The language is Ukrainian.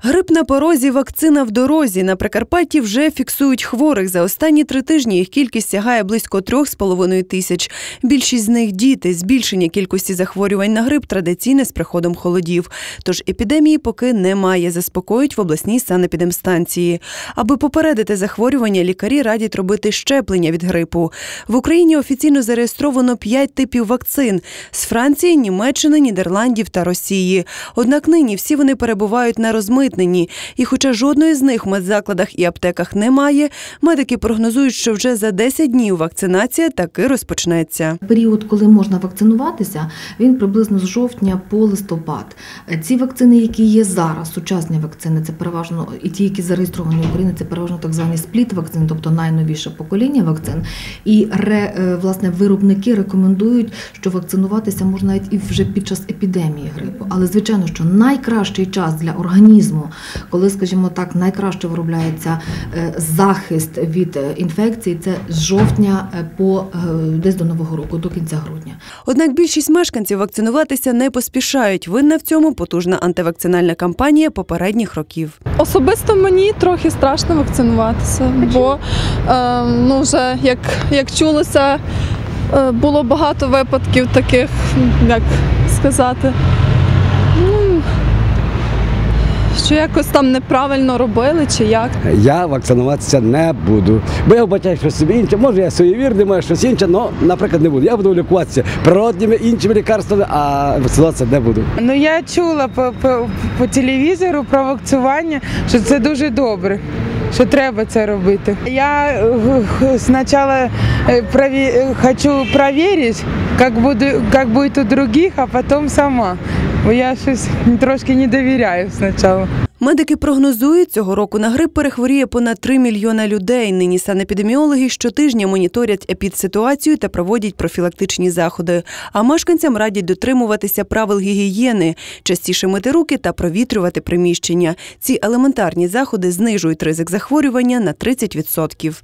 Грип на порозі, вакцина в дорозі. На Прикарпатті вже фіксують хворих. За останні три тижні їх кількість сягає близько трьох з половиною тисяч. Більшість з них діти. Збільшення кількості захворювань на грип традиційне з приходом холодів. Тож епідемії поки немає, заспокоюють в обласній санепідемстанції. Аби попередити захворювання, лікарі радять робити щеплення від грипу. В Україні офіційно зареєстровано п'ять типів вакцин з Франції, Німеччини, Нідерландів та Росії. Однак нині всі вони перебувають на розмитненні. І хоча жодної з них в медзакладах і аптеках немає, медики прогнозують, що вже за 10 днів вакцинація таки розпочнеться. Період, коли можна вакцинуватися, він приблизно з жовтня по листопад. Ці вакцини, які є зараз, сучасні вакцини, це переважно і ті, які зареєстровані в Україні, це переважно так звані спліт вакцин, тобто найновіше покоління вакцин. І ре, е, власне виробники рекомендують, що вакцинуватися можна навіть і вже під час епідемії грипу. Але звичайно, що найкращий час для організму, коли, скажімо так, найкраще виробляється е, захист від е, інфекції, це з жовтня е, по десь до нового року, до кінця грудня. Однак більшість мешканців вакцинуватися не поспішають. Винна в цьому потужна антивакцинальна кампанія попередніх років. Особисто мені трохи страшно вакцинуватися, бо е, ну вже як, як чулося, було багато випадків таких, як сказати, ну, що якось там неправильно робили чи як. Я вакцинуватися не буду. Бо я вбачаю щось собі інше. Може, я суєвірний, може щось інше, але, наприклад, не буду. Я буду лікуватися природніми іншими лікарствами, а вакцинуватися не буду. Ну я чула по, по, по телевізору про вакцинування, що це дуже добре. Що треба це робити. Я е, спочатку е, прові... е, хочу перевірити, як буде, як буде у других, а потім сама. Бо я щось трошки не довіряю спочатку. Медики прогнозують, цього року на грип перехворіє понад 3 мільйона людей. Нині санепідеміологи щотижня моніторять епідситуацію та проводять профілактичні заходи. А мешканцям радять дотримуватися правил гігієни, частіше мити руки та провітрювати приміщення. Ці елементарні заходи знижують ризик захворювання на 30%.